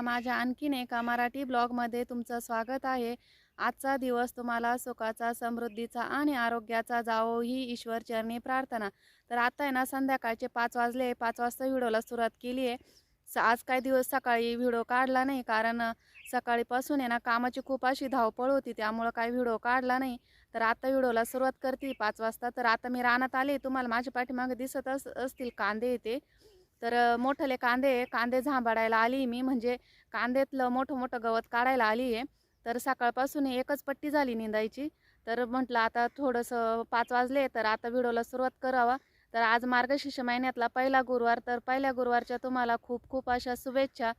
आपल्या माझ्या आणखीन एका मराठी ब्लॉगमध्ये तुमचं स्वागत आहे. आजचा दिवस तुम्हाला सुखाचा समृद्धीचा आणि आरोग्याचा जावो ही ईश्वर चरणी प्रार्थना. तर आता आहे ना संध्याकाळचे पाच वाजले पाच वाजता व्हिडिओला सुरुवात केली आहे. आज काही दिवस सकाळी व्हिडिओ काढला नाही कारण सकाळीपासून आहे ना कामाची खूप अशी धावपळ होती त्यामुळं काही व्हिडिओ काढला नाही. तर आता व्हिडिओला सुरुवात करते पाच वाजता. तर आता मी रानात आले तुम्हाला माझ्या पाठीमागे दिसत अस असतील कांदे येते तर मोठले कांदे कांदे झांबाडायला आली मी. म्हणजे कांद्यातलं मोठं मोठं गवत काढायला आली आहे. तर सकाळपासून एकच पट्टी झाली निंदायची. तर म्हटलं आता थोडंसं पाच वाजले तर आता व्हिडिओला सुरुवात करावा. तर आज मार्गशीर्ष महिन्यातला पहिला गुरुवार. तर पहिल्या गुरुवारच्या तुम्हाला खूप खूप अशा शुभेच्छा.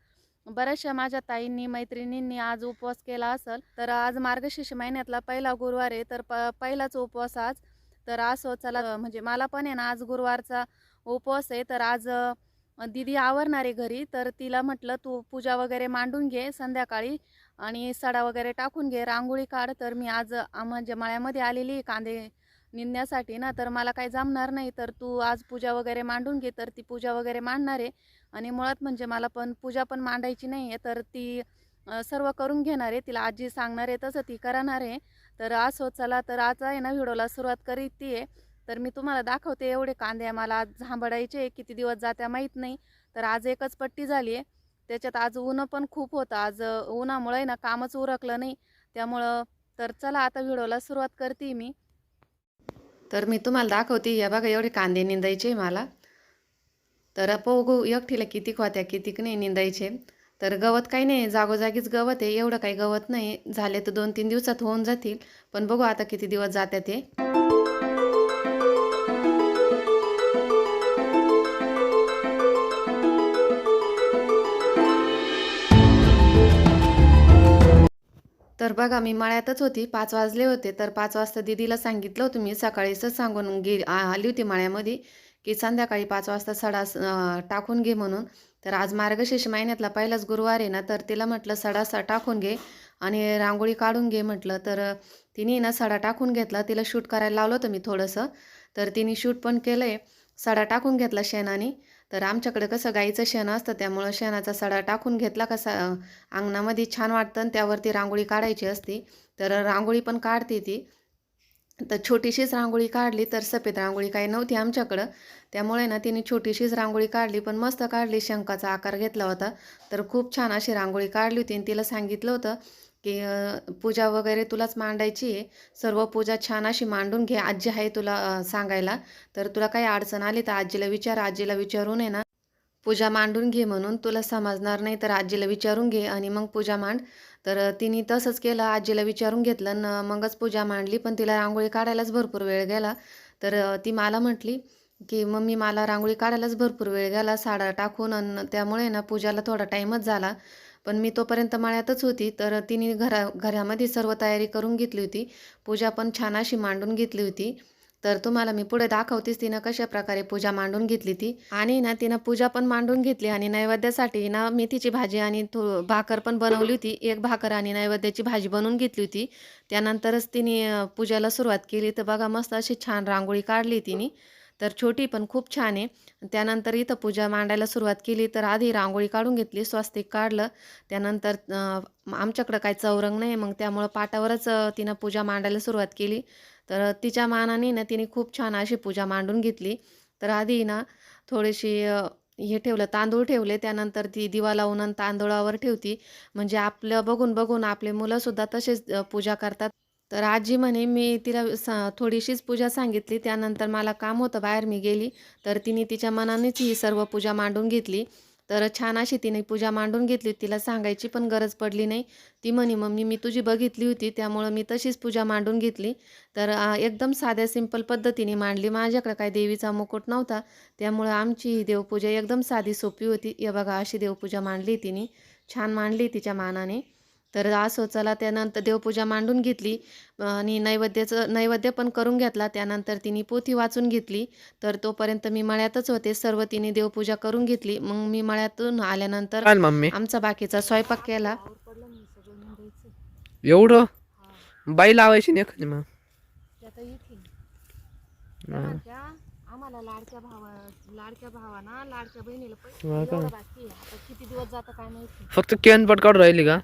बऱ्याचशा माझ्या ताईंनी मैत्रिणींनी आज उपवास केला असेल. तर आज मार्गशीर्ष महिन्यातला पहिला गुरुवार आहे. तर प पहिलाच उपवास आज. तर असो चला म्हणजे मला पण आहे ना आज गुरुवारचा उपवास आहे. तर आज दिदी आवरणार आहे घरी तर तिला म्हटलं तू पूजा वगैरे मांडून घे संध्याकाळी आणि सडा वगैरे टाकून घे रांगोळी काढ. तर मी आज म्हणजे मळ्यामध्ये आलेली आहे कांदे निंदण्यासाठी ना तर मला काही जमणार नाही तर तू आज पूजा वगैरे मांडून घे तर ती पूजा वगैरे मांडणार आहे आणि मुळात म्हणजे मला पण पूजा पण मांडायची नाही आहे तर ती सर्व करून घेणार आहे तिला आजी सांगणार आहे तसं ती करणार आहे. तर असो चला तर आज आहे ना व्हिडिओला सुरुवात करीत ती आहे. तर मी तुम्हाला दाखवते एवढे कांदे मला आज झांबडायचे किती दिवस जात्या माहीत नाही. तर आज एकच पट्टी झाली आहे. त्याच्यात आज ऊन पण खूप होतं. आज उन्हामुळे ना कामच उरकलं नाही. त्यामुळं तर चला आता व्हिडिओला सुरुवात करते मी. तर मी तुम्हाला दाखवते या बघा एवढे कांदे निंदायचे मला. तर बघू एकठीला कितीक होत्या कितीक नाही निंदायचे. तर गवत काही नाही जागोजागीच गवत आहे. एवढं काही गवत नाही. झाले तर दोन तीन दिवसात होऊन जातील. पण बघू आता किती दिवस जात्या ते. तर बघा मी मळ्यातच होती. पाच वाजले होते. तर पाच वाजता दिदीला सांगितलं होतं. मी सकाळीच सांगून गे आ- आली होती मळ्यामध्ये की संध्याकाळी पाच वाजता सडा स- टाकून घे म्हणून. तर आज मार्गशीर्ष महिन्यातला पहिलाच गुरुवार आहे ना तर तिला म्हटलं सडा स टाकून घे आणि रांगोळी काढून घे म्हटलं. तर तिने ना सडा टाकून घेतला. तिला शूट करायला लावलं होतं मी थोडंसं. तर तिने शूट पण केलं आहे सडा टाकून घेतला शेणाने. तर आमच्याकडे कसं गाईचं शेण असतं त्यामुळं शेणाचा सडा टाकून घेतला का अंगणामध्ये छान वाटतं आणि त्यावरती रांगोळी काढायची असती. तर रांगोळी पण काढते ती. तर छोटीशीच रांगोळी काढली तर सफेद रांगोळी काही नव्हती आमच्याकडं. त्यामुळे ना तिने छोटीशीच रांगोळी काढली पण मस्त काढली. शंखाचा आकार घेतला होता. तर खूप छान अशी रांगोळी काढली होती आणि तिला सांगितलं होतं की पूजा वगैरे तुलाच मांडायची आहे. सर्व पूजा छान अशी मांडून घे. आजी आहे तुला सांगायला. तर तुला काही अडचण आली तर आजीला विचार. आजीला विचारून आहे ना पूजा मांडून घे म्हणून. तुला समजणार नाही तर आजीला विचारून घे आणि मग पूजा मांड. तर तिने तसंच केलं. आजीला विचारून घेतलं न मगच पूजा मांडली. पण तिला रांगोळी काढायलाच भरपूर वेळ गेला. तर ती मला म्हटली की मम्मी मला रांगोळी काढायलाच भरपूर वेळ गेला. साडा टाकून आणि त्यामुळे ना पूजाला थोडा टाईमच झाला. पण मी तोपर्यंत मळ्यातच होती तर तिने घरा घरामध्ये सर्व तयारी करून घेतली होती. पूजा पण छान अशी मांडून घेतली होती. तर तुम्हाला मी पुढे दाखवतेच तिनं कशा प्रकारे पूजा मांडून घेतली ती. आणि ना तिनं पूजा पण मांडून घेतली आणि नैवेद्यासाठी ना मेथीची भाजी आणि थो भाकर पण बनवली होती. एक भाकर आणि नैवेद्याची भाजी बनवून घेतली होती. त्यानंतरच तिने पूजेला पूजाला सुरुवात केली. तर बघा मस्त अशी छान रांगोळी काढली तिने. तर छोटी पण खूप छान आहे. त्यानंतर इथं पूजा मांडायला सुरुवात केली तर आधी रांगोळी काढून घेतली स्वस्तिक काढलं. त्यानंतर आमच्याकडं काही चौरंग नाही मग त्यामुळं पाटावरच तिनं पूजा मांडायला सुरुवात केली. तर तिच्या मानाने ना तिने खूप छान अशी पूजा मांडून घेतली. तर आधी ना थोडीशी हे ठेवलं तांदूळ ठेवले त्यानंतर ती दिवा लावून आणि तांदूळावर ठेवती. म्हणजे आपलं बघून बघून आपले मुलंसुद्धा तसेच पूजा करतात. तर आजी म्हणे मी तिला सा थोडीशीच पूजा सांगितली. त्यानंतर मला काम होतं बाहेर मी गेली. तर तिने तिच्या मनानेच ही सर्व पूजा मांडून घेतली. तर छान अशी तिने पूजा मांडून घेतली तिला सांगायची पण गरज पडली नाही. ती म्हणे मम्मी मी तुझी बघितली होती. त्यामुळं मी तशीच पूजा मांडून घेतली. तर एकदम साध्या सिंपल पद्धतीने मांडली. माझ्याकडे काय देवीचा मुकुट नव्हता. त्यामुळं आमची ही देवपूजा एकदम साधी सोपी होती. हे बघा अशी देवपूजा मांडली तिने. छान मांडली तिच्या मानाने. तर असो चला त्यानंतर देवपूजा मांडून घेतली. आणि नैवेद्याचं नैवेद्य पण करून घेतला. त्यानंतर तिने पोथी वाचून घेतली. तर तोपर्यंत मी मळ्यातच होते. सर्व तिने देवपूजा करून घेतली. मग मी मळ्यातून आल्यानंतर आमचा बाकीचा स्वयंपाक केला. एवढं? बाई लावायची नाही एखादी मग. आम्हाला लाडक्या भावा लाडक्या भावाना लाडक्या बहिणीला पैसे किती दिवस जातं काय माहिती. फक्त केन पट काढून राहिली का?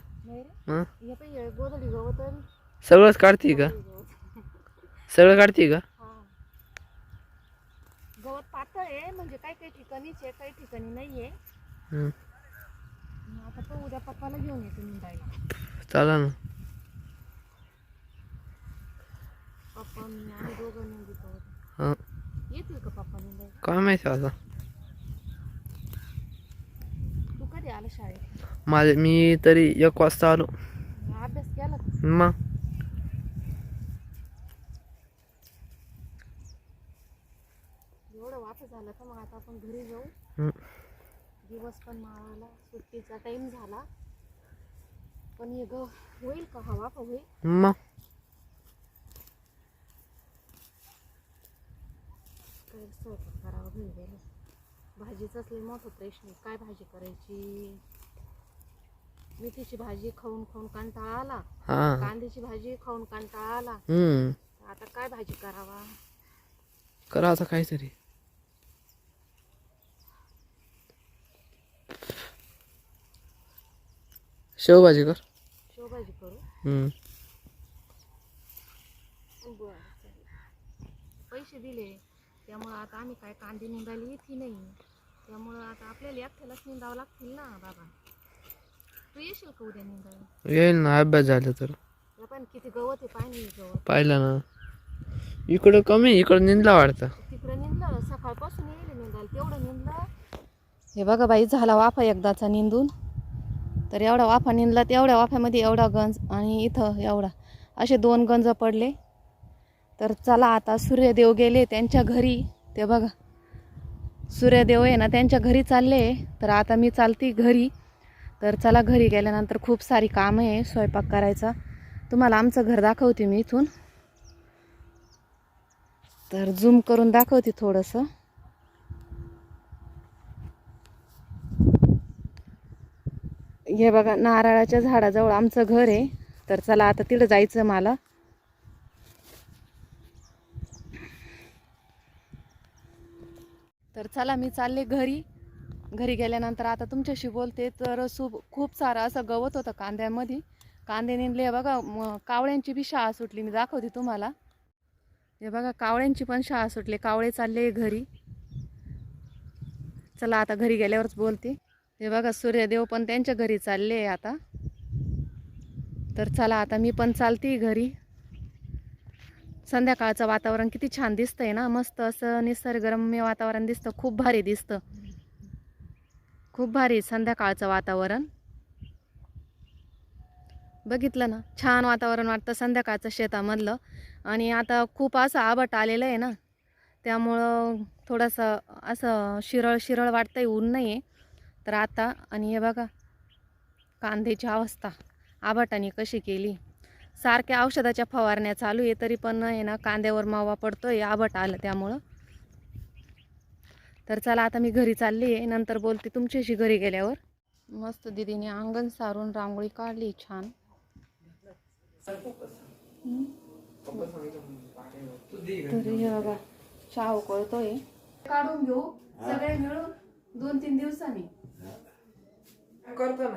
हं? गवत आणि सगळंच काढते का. सगळं काढते का? हा. गवत पातळ आहे म्हणजे काही काही ठिकाणीच आहे काही ठिकाणी नाहीये. हं. आता तो उद्या पप्पाला घेऊन येतो निंदायला. चाला ना. पप्पा मी आम्ही दोघं निंदितो हां. येतील का पप्पा निंदायला? काय माहिती आता? तू कधी आला शाळेत? माझे मी तरी एक वाजता आलो. अभ्यास केला? का? मग एवढं वाटत झालं तर मग आता आपण घरी जाऊ. दिवस पण माळाला सुट्टीचा टाइम झाला. पण हे ग होईल का हा वाफा होईल? मग काय स्वयंपाक करावा घरी गेले? भाजीचाच लय मोठा प्रश्न. काय भाजी करायची? मेथीची भाजी खाऊन खाऊन कंटाळा आला. हां. कांद्याची भाजी खाऊन कंटाळा आला. हम्म. आता काय भाजी करावा? करा आता काहीतरी. शेवभाजी कर. शेवभाजी करू? हम्म. बरं चालेल. पैसे दिले. त्यामुळं आता आम्ही काय कांदे निंदायला येते नाही. त्यामुळं आता आपल्याला एकट्यालाच निंदावं लागतील ना बाबा. तू येशील का उद्या निंदायला येईल ना अभ्यास झाला तर. पण किती गवत आहे गवत. पाहिलं ना. इकडं कमी इकडं निंदला तिकडं निंदलं सकाळपासून येईल निंदायला. तेवढं निंदलं. हे बघा बाई झाला वाफा एकदाचा निंदून. तर एवढा वाफा निंदला तेवढ्या वाफ्यामध्ये एवढा गंज आणि इथं एवढा. असे दोन गंज पडले. तर चला आता सूर्यदेव गेले त्यांच्या घरी. ते बघा. सूर्यदेव आहे ना त्यांच्या घरी चालले. तर आता मी चालती घरी. तर चला घरी गेल्यानंतर खूप सारी कामं आहे स्वयंपाक करायचा. तुम्हाला आमचं घर दाखवते मी इथून. तर झूम करून दाखवते थोडंसं. हे बघा नारळाच्या झाडाजवळ आमचं घर आहे. तर चला आता तिथं जायचं मला. तर चला मी चालले घरी. घरी गेल्यानंतर आता तुमच्याशी बोलते तर सूप खूप सारं असं गवत होतं कांद्यामध्ये. कांदे निंदले बघा कावळ्यांची बी शाळा सुटली. मी दाखवते तुम्हाला. हे बघा कावळ्यांची पण शाळा सुटली. कावळे चालले घरी. चला आता घरी गेल्यावरच बोलते. हे बघा सूर्यदेव पण त्यांच्या घरी चालले आता. तर चला आता मी पण चालते घरी. संध्याकाळचं वातावरण किती छान दिसतंय ना. मस्त असं निसर्गरम्य वातावरण दिसतं. खूप भारी दिसतं. खूप भारी संध्याकाळचं वातावरण. बघितलं ना छान वातावरण वाटतं संध्याकाळचं शेतामधलं. आणि आता खूप असं आबट आलेलं आहे ना त्यामुळं थोडंसं असं शिरळ शिरळ वाटतंय ऊन नाही आहे तर आता आणि हे बघा कांद्याची अवस्था आबटाने कशी केली. सारख्या औषधाच्या फवारण्या चालू आहे तरी पण आहे ना कांद्यावर मावा पडतोय आबट आलं त्यामुळं. तर चला आता मी घरी चालली आहे नंतर बोलते तुमच्याशी घरी गेल्यावर. मस्त दिदीने अंगण सारून रांगोळी काढली छान. तर हे बघा चहा उकळतोय काढून घेऊ. सगळे मिळून दोन तीन दिवसांनी. करतो ना.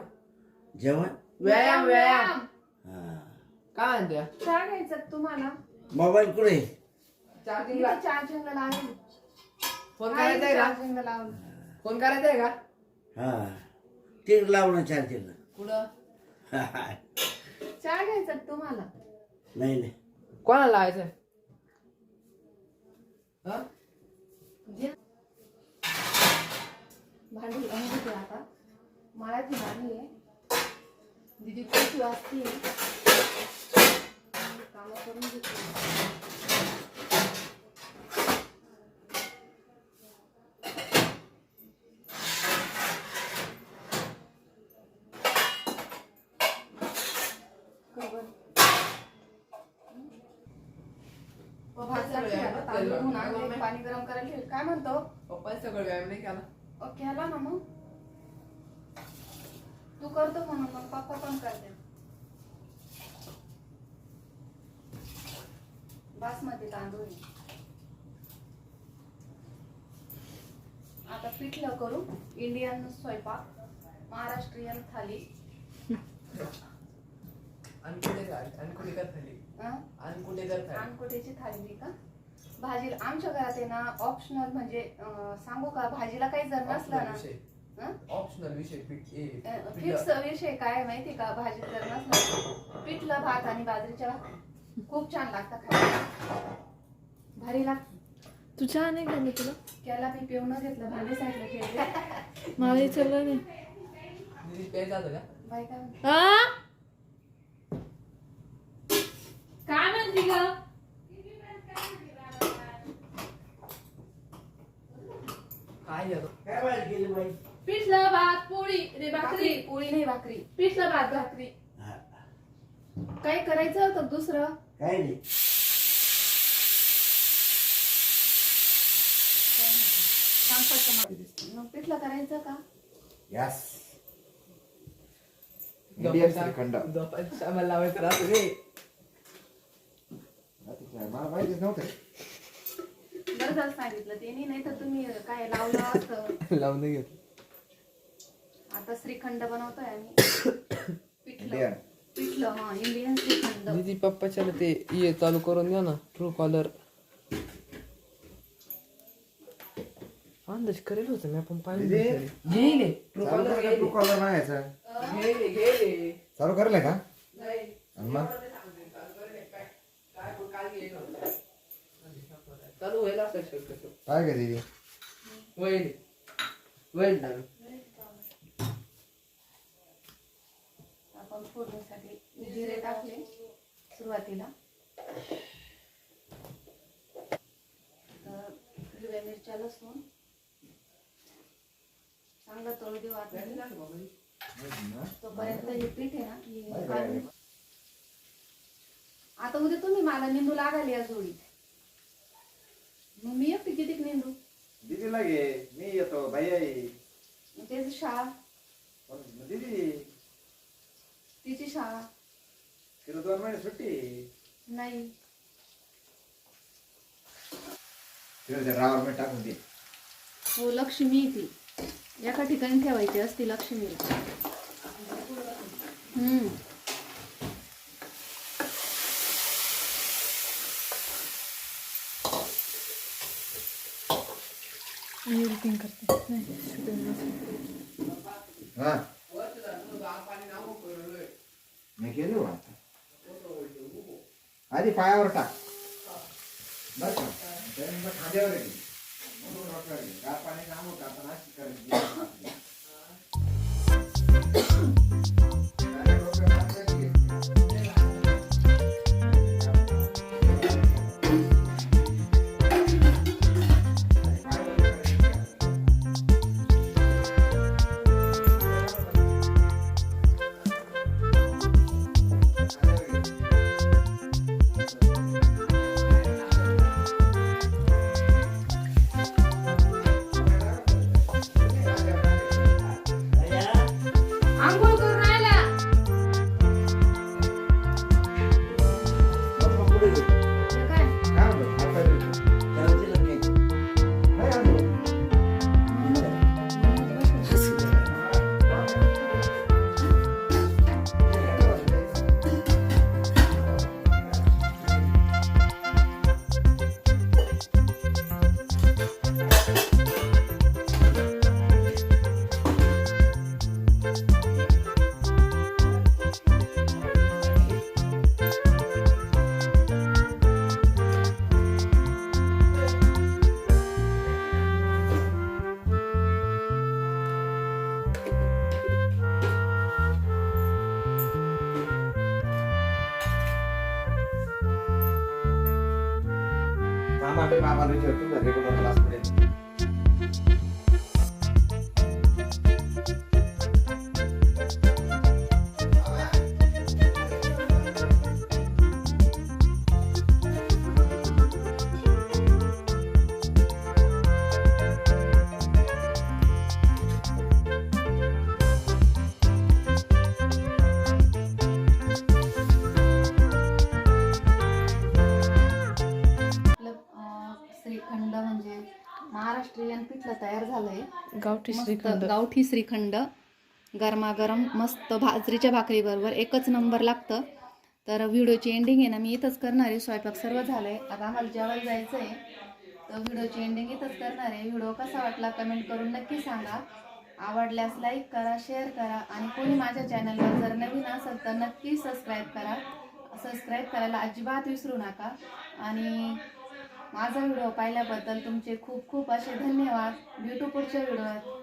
जेवण? व्यायाम व्यायाम. हा. काय म्हणते? चहा घ्यायचा तुम्हाला? मोबाईल कुठे? चार्जिंगला चार्जिंगला लावली. फोन करायचा का? चार्जिंगला लावली फोन करायचा आहे का? हा. ते लावणं चार्जरला कुठं? चहा घ्यायचा तुम्हाला? नाही नाही. कोणाला लावायचं हा? घे. भांडी लावून घेते आता. मळ्याची भांडी आहे. दिदी खूप वाजती कामं करून घेते. आणले, पाणी गरम करायला ठेवले. काय म्हणतो? पप्पा सगळं व्यायाम नाही केला. ओके आला ना मग? तू करतो म्हणून मग पप्पा पण करते. बासमती तांदूळ. आहे. आता पिठलं करू. इंडियन स्वयंपाक महाराष्ट्रीयन थाली. अनकुटेकर थाली? हं? अनकुटेकर थाली आनकोटेची थाली का? भाजी आमच्या घरात आहे ना ऑप्शनल म्हणजे अं, सांगू का? भाजीला काही जर नसलं ना हं? ऑप्शनल विषय पीठ ए अं, फिक्स विषय काय आहे माहिती का? भाजी जर नसलं पिठलं भात आणि बाजरीच्या भाकरी खूप छान लागतात खायला. भारी लागत. तू चहा नाही घेतलं तुला? त्याला मी पिऊन घेतलं भांडी साईडला ठेवले. मला विचारलं नाही प्यायचं का? बाय काय म्हणते? काय म्हणते ग काय झालं काय बाई पिठलं भात पोळी रे भाकरी. भाकरी पोळी नाही भाकरी. पिठलं भात भाकरी. हा. काय करायचं होतं दुसरं? काय नाही. मग? मग पिठलं करायचं का? यस इंडियन श्रीखंड आम्हाला लावायचं राहतो रे मला माहितीच नव्हतं. बरं झालं सांगितलं त्यांनी नाही तर तुम्ही काय लावलं असतं लावून घेत आता श्रीखंड बनवतोय आम्ही. पिठलं. इंडियन. पिठलं हा इंडियन श्रीखंड. दीदी पप्पाच्याला ते ये चालू करून द्या ना ट्रू कॉलर अंदाज करेल होतं मी आपण दीदी? गेले ट्रू चालू कॉलर ट्रू कॉलर गेले गेले चालू करेल का? आणि मग? चालू व्हायला असं शक्यतो. काय का दीदी? वैल वैल ना. आपण फोडणीसाठी जिरे टाकले सुरुवातीला. तर हिरव्या मिरच्या लसूण. चांगलं तळू देऊ आता. तोपर्यंत हे पीठ आहे ना हे काढून- आता उद्या तुम्ही मला निंदू लागाल या जोडीत. मग मी एकटी किती निंदू दीदीला घे. मी येतो. भाई आई तेच शाळा? दीदी? तिची शाळा? तिला दोन महिने सुट्टी नाही. तिला त्या टाकून दे. हो लक्ष्मी ती. एका ठिकाणी ठेवायची असती लक्ष्मीला. हम्म. मी एडिटिंग करते. नाही shooting मी केलो हो आता. आधी पायावर टाक. बस का? खांद्यावर गार पाणी नाम होता गावठी श्रीखंड. गावठी श्रीखंड गरमागरम मस्त भाजरीच्या भाकरीबरोबर एकच नंबर लागतं. तर व्हिडिओची एंडिंग आहे ना मी इथंच करणार आहे. स्वयंपाक सर्व झालंय. आता आम्हाला जेवायला जायचं आहे तर व्हिडिओची एंडिंग इथंच करणार आहे. व्हिडिओ कसा वाटला कमेंट करून नक्की सांगा. आवडल्यास लाईक करा शेअर करा आणि कोणी माझ्या चॅनलवर जर नवीन असेल तर नक्की सबस्क्राईब करा. सबस्क्राईब करायला अजिबात विसरू नका. आणि माझा व्हिडिओ पाहिल्याबद्दल तुमचे खूप खूप असे धन्यवाद. भेटू व्हिडिओ